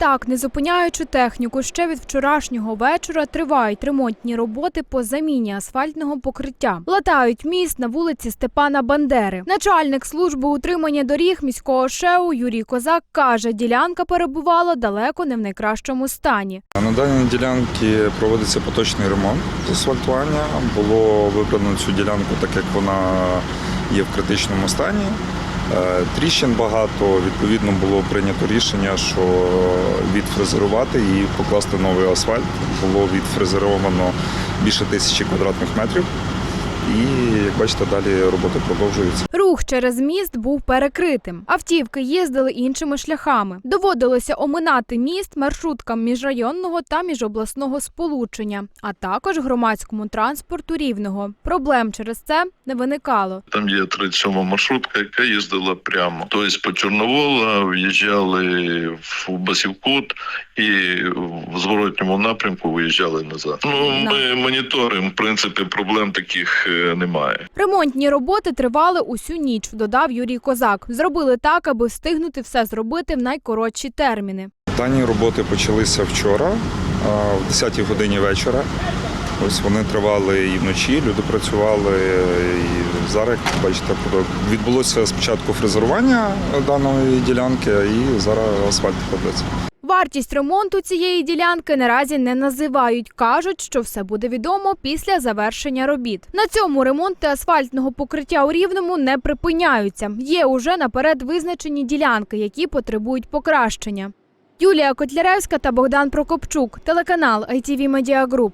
Так, не зупиняючи техніку, ще від вчорашнього вечора тривають ремонтні роботи по заміні асфальтного покриття. Латають міст на вулиці Степана Бандери. Начальник служби утримання доріг міського ШЕУ Юрій Козак каже, ділянка перебувала далеко не в найкращому стані. На даній ділянці проводиться поточний ремонт з асфальтування. Було вибрано цю ділянку, так як вона є в критичному стані. Е, Тріщин багато. Відповідно було прийнято рішення, що відфрезерувати і покласти новий асфальт. Було відфрезеровано більше тисячі квадратних метрів. І як бачите, далі роботи продовжуються. Рух через міст був перекритим. Автівки їздили іншими шляхами. Доводилося оминати міст маршруткам міжрайонного та міжобласного сполучення, а також громадському транспорту рівного. Проблем через це не виникало. Там є 37 маршрутка, яка їздила прямо. Тобто по Чорновола в'їжджали в Басівкут і в зворотньому напрямку виїжджали назад. Ну ми моніторимо. В принципі, проблем таких е, немає. Ремонтні роботи тривали усю ніч, додав Юрій Козак. Зробили так, аби встигнути все зробити в найкоротші терміни. Дані роботи почалися вчора, в 10 годині вечора. Ось вони тривали і вночі, люди працювали. І зараз, як бачите, відбулося спочатку фрезерування даної ділянки, і зараз асфальт кладеться. Вартість ремонту цієї ділянки наразі не називають. кажуть, що все буде відомо після завершення робіт. На цьому ремонти асфальтного покриття у рівному не припиняються. Є уже наперед визначені ділянки, які потребують покращення. Юлія Котляревська та Богдан Прокопчук, телеканал ITV Media Group.